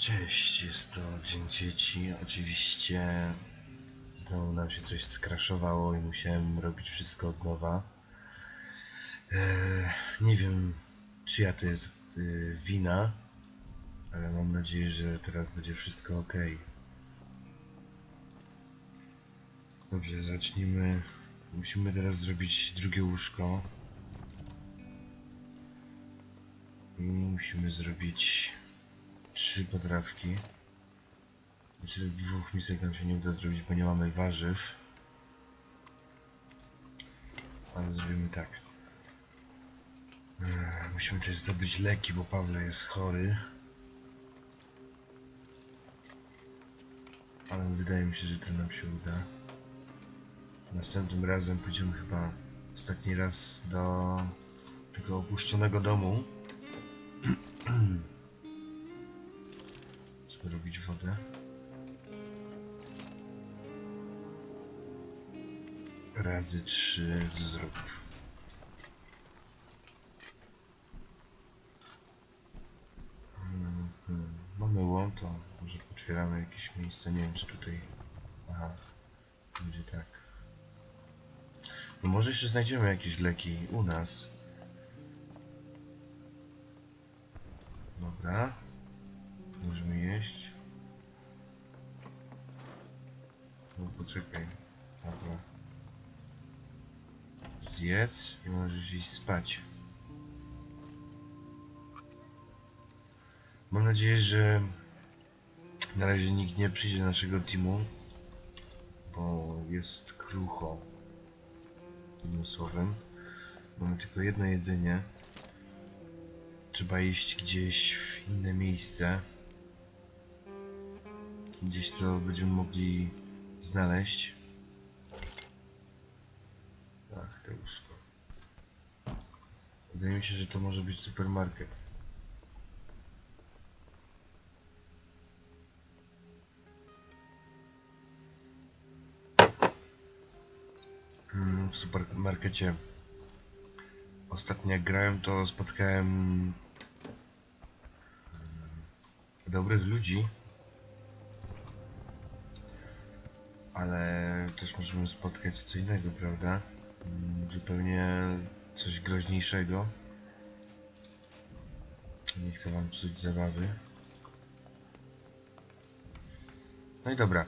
Cześć, jest to Dzień Dzieci. Oczywiście znowu nam się coś skraszowało i musiałem robić wszystko od nowa. Eee, nie wiem, czyja to jest y, wina, ale mam nadzieję, że teraz będzie wszystko ok. Dobrze, zacznijmy. Musimy teraz zrobić drugie łóżko. I musimy zrobić trzy potrawki. Myślę, że dwóch misek nam się nie uda zrobić, bo nie mamy warzyw. Ale zrobimy tak. Ech, Musimy też zdobyć leki, bo Pawle jest chory. Ale wydaje mi się, że to nam się uda. Następnym razem pójdziemy chyba ostatni raz do tego opuszczonego domu. Wodę. Razy trzy zrób. Mhm. Mamy to może otwieramy jakieś miejsce. Nie wiem, czy tutaj. Aha, będzie tak. No może jeszcze znajdziemy jakieś leki u nas. Zjedz i możesz iść spać. Mam nadzieję, że na razie nikt nie przyjdzie do naszego teamu, bo jest krucho. Jednym słowem. Mamy tylko jedno jedzenie. Trzeba iść gdzieś w inne miejsce. Gdzieś co będziemy mogli znaleźć. Ach, to łóżko. Wydaje mi się, że to może być supermarket. Mm, W supermarkecie ostatnio jak grałem, to spotkałem mm, dobrych ludzi, ale też możemy spotkać co innego, prawda? Zupełnie coś groźniejszego. Nie chcę wam psuć zabawy. No i dobra.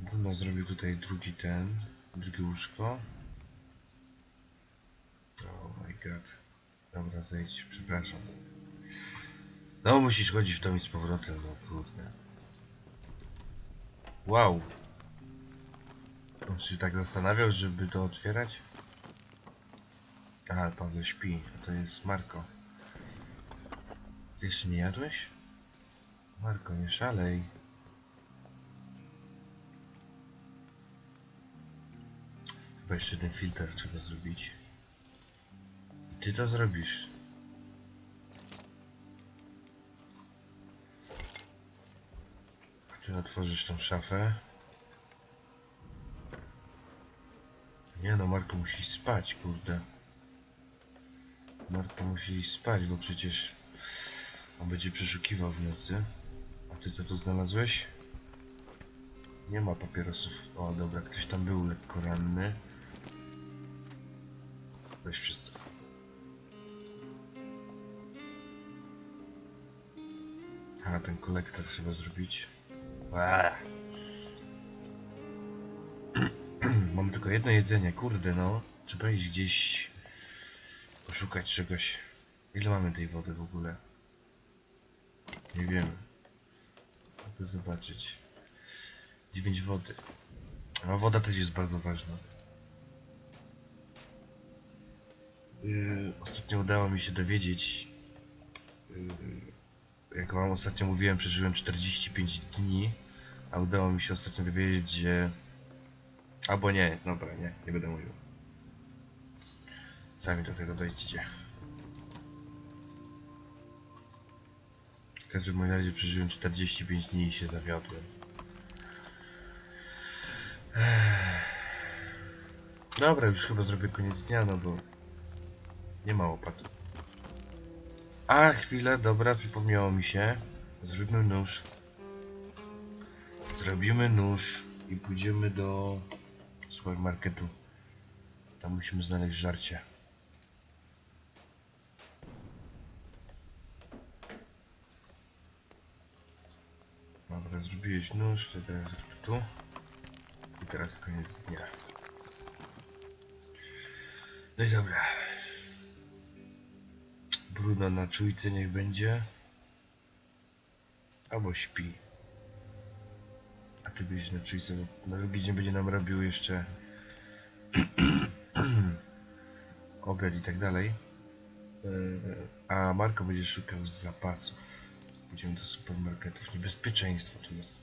Bruno zrobił tutaj drugi ten, drugie łóżko. Oh my god. Dobra, zejdź, przepraszam. No, musisz chodzić w tom i z powrotem, no kurde. Wow. On się tak zastanawiał, żeby to otwierać? Aha, Paweł śpi. A to jest Marko. Ty jeszcze nie jadłeś? Marko, nie szalej. Chyba jeszcze ten filtr trzeba zrobić. I ty to zrobisz. Ty otworzysz tą szafę. Nie no, Marko musi spać, kurde. Marko musi spać, bo przecież on będzie przeszukiwał w nocy. A ty co tu znalazłeś? Nie ma papierosów. O, dobra, ktoś tam był lekko ranny. Weź wszystko. A, ten kolektor trzeba zrobić. Eee. Tylko jedno jedzenie, kurde no. Trzeba iść gdzieś poszukać czegoś. Ile mamy tej wody w ogóle? Nie wiem. Mogę zobaczyć. 9 wody. A woda też jest bardzo ważna. Yy, ostatnio udało mi się dowiedzieć, yy, jak wam ostatnio mówiłem, przeżyłem 45 dni, a udało mi się ostatnio dowiedzieć, że... Albo nie, dobra, nie, nie będę mówił. Sami do tego dojdziecie. W każdym razie przeżyłem 45 dni i się zawiodłem. Dobra, już chyba zrobię koniec dnia, no bo nie ma łopatu. A, chwilę, dobra, przypomniało mi się. Zrobimy nóż. Zrobimy nóż i pójdziemy do supermarketu. Tam musimy znaleźć żarcie. Dobra, zrobiłeś nóż, to teraz zrób tu. I teraz koniec dnia. No i dobra. Bruno na czujce niech będzie. Albo śpi. A ty byś na drugi dzień będzie nam robił jeszcze obiad i tak dalej. Yy, A Marko będzie szukał zapasów. Pójdziemy do supermarketów. Niebezpieczeństwo tu jest.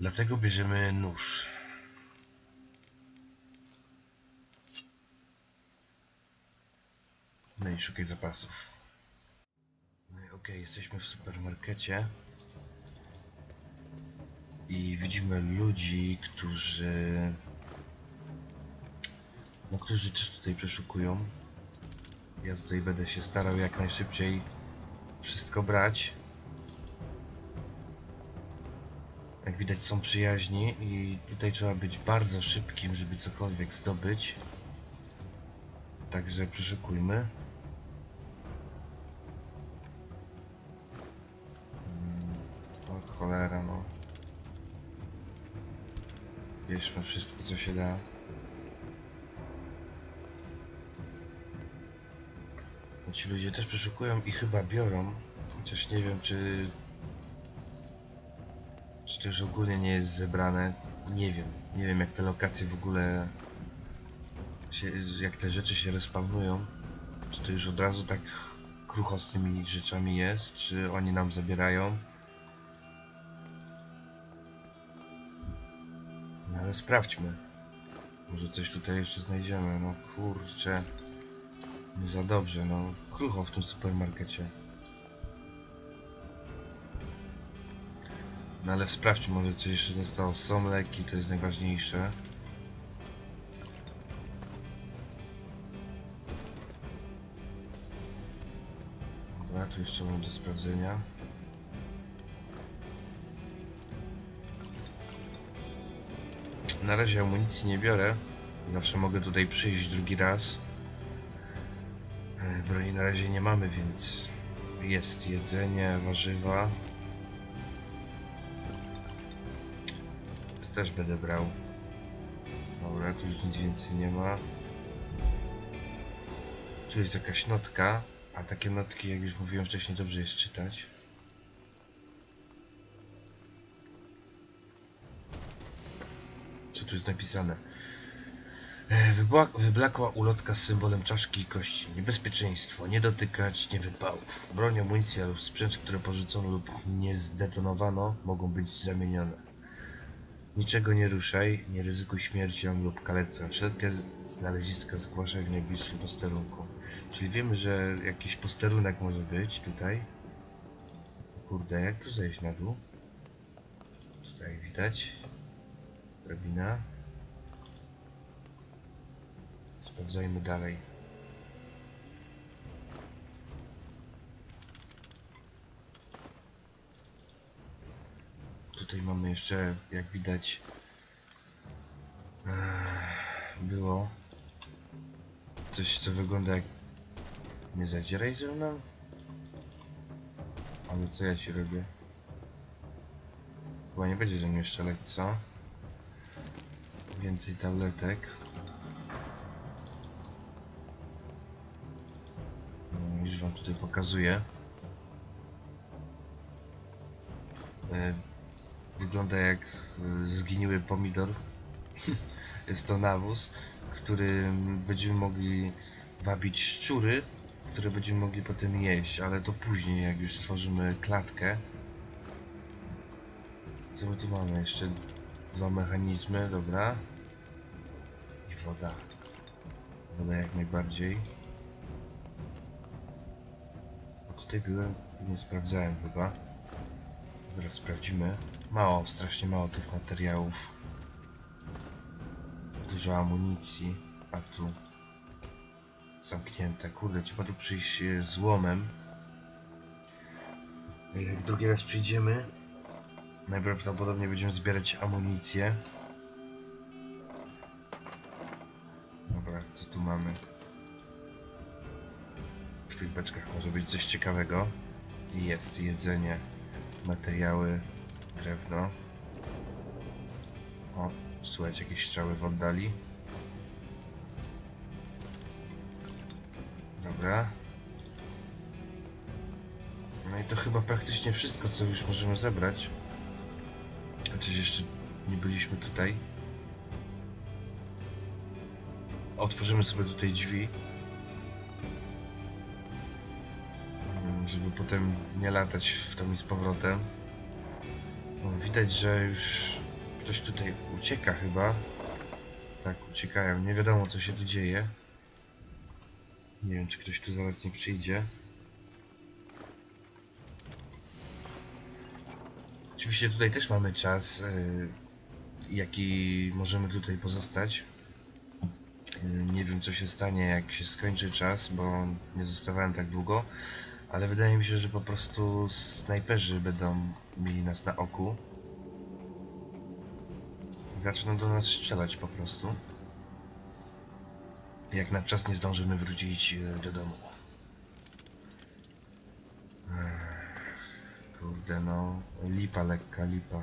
Dlatego bierzemy nóż. No i szukaj zapasów. No i okej, jesteśmy w supermarkecie. I widzimy ludzi, którzy... No, którzy też tutaj przeszukują. Ja tutaj będę się starał jak najszybciej wszystko brać. Jak widać są przyjaźni i tutaj trzeba być bardzo szybkim, żeby cokolwiek zdobyć. Także przeszukujmy. Mm, O cholera no. Bierzmy wszystko co się da. No Ci ludzie też przeszukują i chyba biorą. Chociaż nie wiem czy czy to już ogólnie nie jest zebrane? Nie wiem. Nie wiem jak te lokacje w ogóle się, jak te rzeczy się respawnują. Czy to już od razu tak krucho z tymi rzeczami jest? Czy oni nam zabierają? Ale sprawdźmy. Może coś tutaj jeszcze znajdziemy. No kurczę. Nie za dobrze, no. Krucho w tym supermarkecie. No ale sprawdźmy, może coś jeszcze zostało. Są leki, to jest najważniejsze. Dobra, tu jeszcze mam do sprawdzenia. Na razie amunicji nie biorę. Zawsze mogę tutaj przyjść drugi raz. E, Broni na razie nie mamy, więc jest jedzenie, warzywa. To też będę brał. Dobra, tu już nic więcej nie ma. Tu jest jakaś notka, a takie notki, jak już mówiłem wcześniej, dobrze jest czytać. Co tu jest napisane? E, wyblakła ulotka z symbolem czaszki i kości. Niebezpieczeństwo. Nie dotykać, nie wypałów. Broń, amunicja lub sprzęt, które porzucono lub nie zdetonowano, mogą być zamienione. Niczego nie ruszaj, nie ryzykuj śmiercią lub kalectwem. Wszelkie znaleziska zgłaszaj w najbliższym posterunku. Czyli wiemy, że jakiś posterunek może być tutaj. Kurde, jak tu zejść na dół? Tutaj widać. Drabina. Sprawdzajmy dalej. Tutaj mamy jeszcze, jak widać, ech, było coś, co wygląda jak... Nie zadzieraj ze mną? Ale co ja ci robię? Chyba nie będzie ze mnie strzelać, co? Więcej tabletek. No, Już wam tutaj pokazuję. E, Wygląda jak e, zginiły pomidor. Jest to nawóz, który będziemy mogli wabić szczury, które będziemy mogli potem jeść, ale to później, jak już stworzymy klatkę. Co my tu mamy? Jeszcze dwa mechanizmy, dobra. Woda. Woda jak najbardziej. A tutaj byłem, nie sprawdzałem chyba. To zaraz sprawdzimy. Mało, strasznie mało tych materiałów. Dużo amunicji, a tu zamknięte. Kurde, trzeba tu przyjść e, z łomem. Jak drugi raz przyjdziemy, najprawdopodobniej będziemy zbierać amunicję. Mamy? W tych beczkach może być coś ciekawego. Jest jedzenie, materiały, drewno. O, słuchajcie, jakieś strzały w oddali. Dobra. No i to chyba praktycznie wszystko, co już możemy zebrać. Chociaż jeszcze nie byliśmy tutaj. Otworzymy sobie tutaj drzwi. Mm, Żeby potem nie latać w tam i z powrotem. O, widać, że już ktoś tutaj ucieka chyba. Tak, uciekają. Nie wiadomo co się tu dzieje. Nie wiem, czy ktoś tu zaraz nie przyjdzie. Oczywiście tutaj też mamy czas, yy, jaki możemy tutaj pozostać. Nie wiem, co się stanie, jak się skończy czas, bo nie zostawałem tak długo, ale wydaje mi się, że po prostu snajperzy będą mieli nas na oku. Zaczną do nas strzelać po prostu. Jak na czas nie zdążymy wrócić e, do domu. Kurde no, lipa lekka, lipa.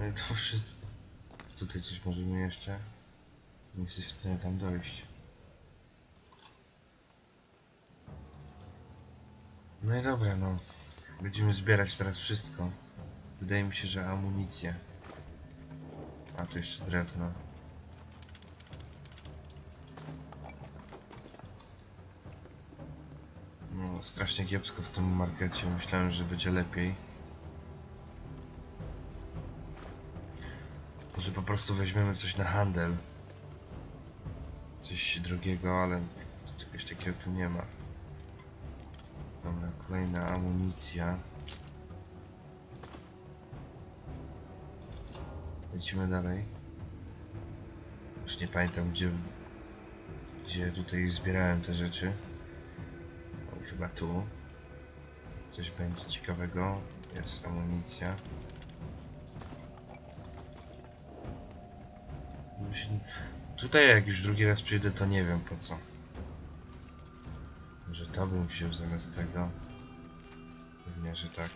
No i to wszystko. Tutaj coś możemy jeszcze. Nie jesteś w stanie tam dojść. No i dobra, no. Będziemy zbierać teraz wszystko. Wydaje mi się, że amunicję. A tu jeszcze drewno. No, strasznie kiepsko w tym markecie. Myślałem, że będzie lepiej. Może po prostu weźmiemy coś na handel. Coś drogiego, ale czegoś takiego tu nie ma. Dobra, kolejna amunicja. Lecimy dalej. Już nie pamiętam gdzie, gdzie tutaj zbierałem te rzeczy. Chyba tu. Coś będzie ciekawego. Jest amunicja. Tutaj jak już drugi raz przyjdę to nie wiem po co. Może to bym wziął zamiast tego. Pewnie, że tak.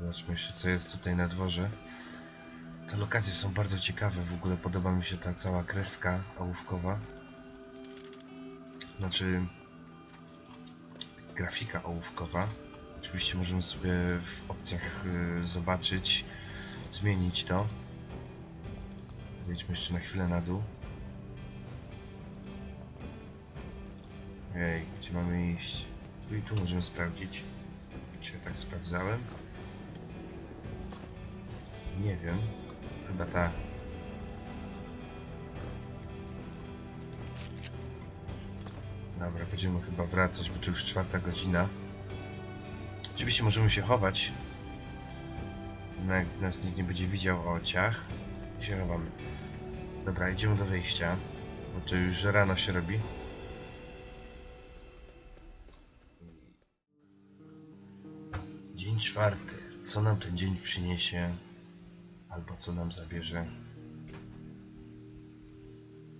Zobaczmy jeszcze co jest tutaj na dworze. Te lokacje są bardzo ciekawe, w ogóle podoba mi się ta cała kreska ołówkowa. Znaczy grafika ołówkowa. Oczywiście możemy sobie w opcjach y, zobaczyć, zmienić to. Wejdźmy jeszcze na chwilę na dół. Ej, gdzie mamy iść? Tu i tu możemy sprawdzić. Czy ja tak sprawdzałem? Nie wiem. Chyba tak. Dobra, będziemy chyba wracać, bo to już czwarta godzina. Oczywiście możemy się chować. Jak nas nikt nie będzie widział o ciach, się chowamy. Dobra, idziemy do wejścia. Bo to już rano się robi. Dzień czwarty. Co nam ten dzień przyniesie? Albo co nam zabierze?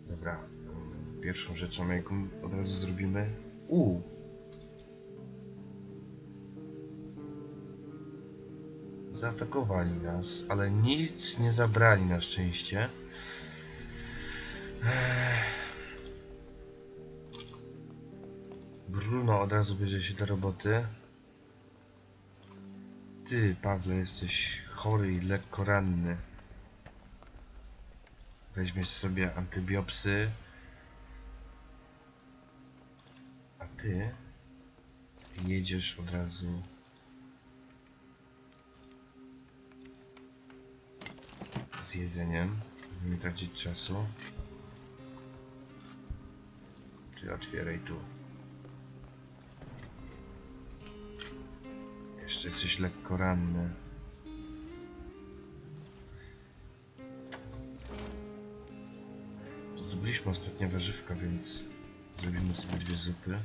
Dobra. mm, Pierwszą rzeczą, jaką od razu zrobimy. U. Zaatakowali nas, ale nic nie zabrali na szczęście. Bruno od razu bierze się do roboty. Ty, Pawle, jesteś chory i lekko ranny. Weźmiesz sobie antybiopsy. A ty jedziesz od razu. Z jedzeniem, żeby nie tracić czasu. Ty otwieraj tu. Jeszcze jesteś lekko ranny. Zdobyliśmy ostatnio warzywka, więc zrobimy sobie dwie zupy.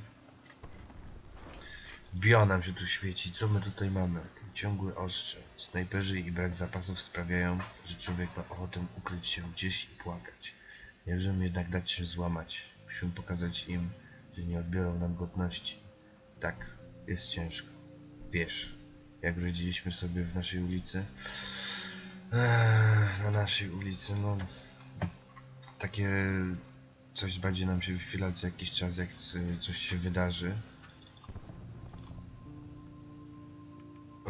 Bio nam się tu świeci. Co my tutaj mamy? Ciągłe ostrze. Snajperzy i brak zapasów sprawiają, że człowiek ma ochotę ukryć się gdzieś i płakać. Nie możemy jednak dać się złamać. Musimy pokazać im, że nie odbiorą nam godności. Tak, jest ciężko. Wiesz, jak radziliśmy sobie w naszej ulicy? Na naszej ulicy, no... Takie coś będzie nam się wychwilać co jakiś czas, jak coś się wydarzy.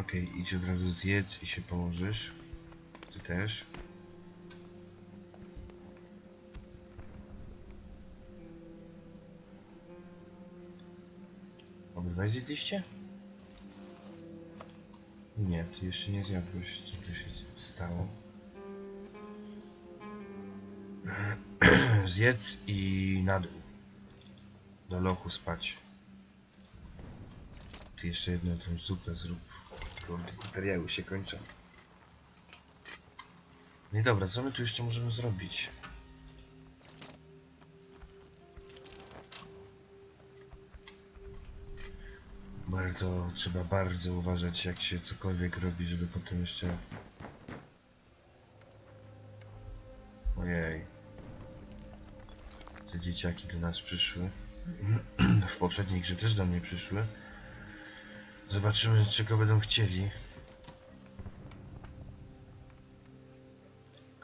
Okej, idź od razu zjedz i się położysz. Ty też. Obydwaj zjedliście? Nie, ty jeszcze nie zjadłeś. Co tu się stało? Zjedz i na dół. Do lochu spać. Ty jeszcze jedną tą zupę zrób. Kurde, materiały się kończą. No i dobra, co my tu jeszcze możemy zrobić? Bardzo, trzeba bardzo uważać jak się cokolwiek robi, żeby potem jeszcze... Ojej. Te dzieciaki do nas przyszły. W poprzedniej grze też do mnie przyszły. Zobaczymy, czego będą chcieli.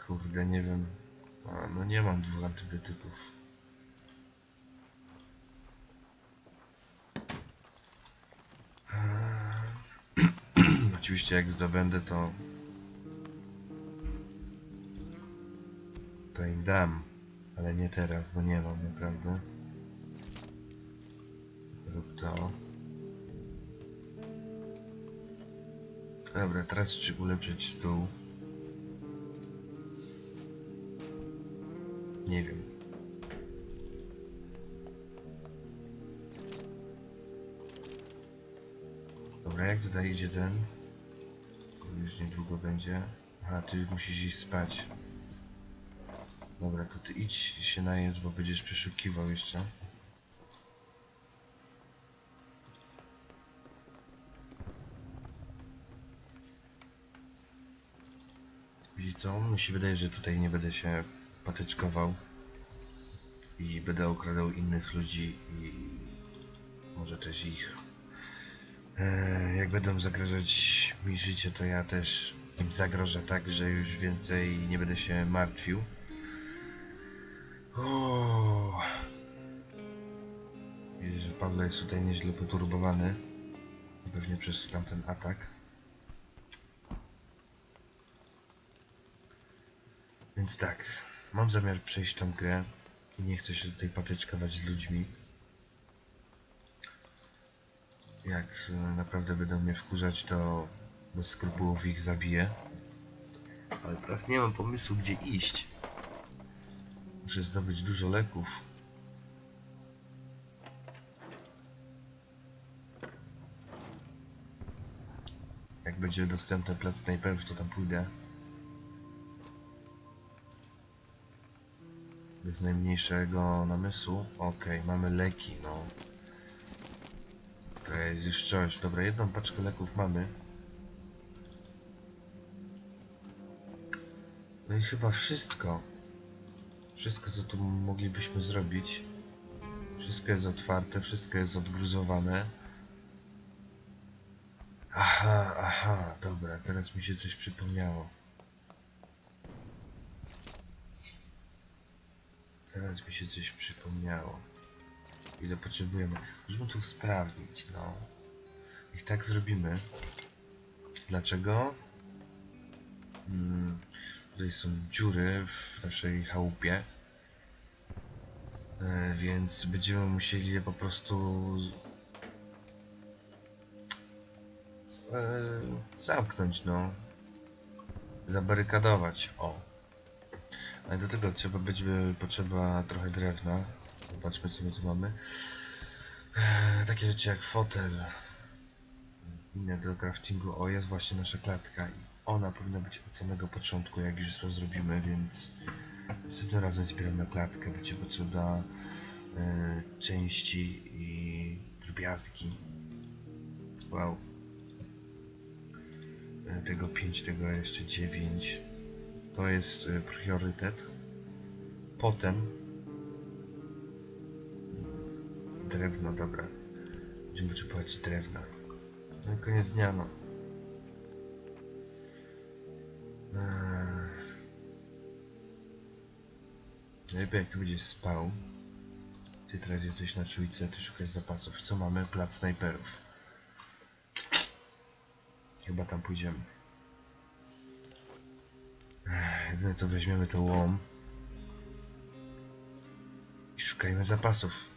Kurde, nie wiem. A, no nie mam dwóch antybiotyków. Oczywiście jak zdobędę to... To im dam. Ale nie teraz, bo nie mam naprawdę. Rób to. Dobra, teraz czy ulepszyć stół? Nie wiem. Dobra, jak tutaj idzie ten? Już niedługo będzie. Aha, ty musisz iść spać. Dobra, to ty idź się najedz, bo będziesz przeszukiwał jeszcze. Widzi co? Mi się wydaje, że tutaj nie będę się patyczkował i będę okradał innych ludzi i może też ich. E, jak będą zagrażać mi życie, to ja też im zagrożę tak, że już więcej nie będę się martwił. Widzę, że Paweł jest tutaj nieźle poturbowany. Pewnie przez tamten atak. Więc tak, mam zamiar przejść tą grę i nie chcę się tutaj patyczkować z ludźmi. Jak e, naprawdę będą mnie wkurzać, to bez skrupułów ich zabiję. Ale teraz nie mam pomysłu, gdzie iść. Muszę zdobyć dużo leków. Jak będzie dostępny plac snajperów, to tam pójdę. Bez najmniejszego namysłu. Okej, mamy leki, no. To jest już coś. Dobra, jedną paczkę leków mamy. No i chyba wszystko. Wszystko, co tu moglibyśmy zrobić. Wszystko jest otwarte, wszystko jest odgruzowane. Aha, aha, dobra, teraz mi się coś przypomniało. Teraz mi się coś przypomniało. Ile potrzebujemy? Musimy tu usprawnić, no. I tak zrobimy. Dlaczego? Mm, tutaj są dziury w naszej chałupie. E, więc będziemy musieli je po prostu e, zamknąć, no. Zabarykadować, o. Ale do tego trzeba będzie potrzeba trochę drewna. Zobaczmy co my tu mamy. Eee, takie rzeczy jak fotel. Inne do craftingu. O, jest właśnie nasza klatka i ona powinna być od samego początku, jak już to zrobimy, więc Następnym razem zbieram na klatkę, będzie potrzeba e, części i drobiazgi. Wow. E, tego 5, tego jeszcze 9. To jest e, priorytet. Potem drewno, dobra. Będziemy potrzebować drewna. No i koniec dnia, no. Eee. Najlepiej jak tu będziesz spał. Ty teraz jesteś na czujce, ty szukasz zapasów. Co mamy? Plac snajperów. Chyba tam pójdziemy. Jedyne co weźmiemy to łom. I szukajmy zapasów.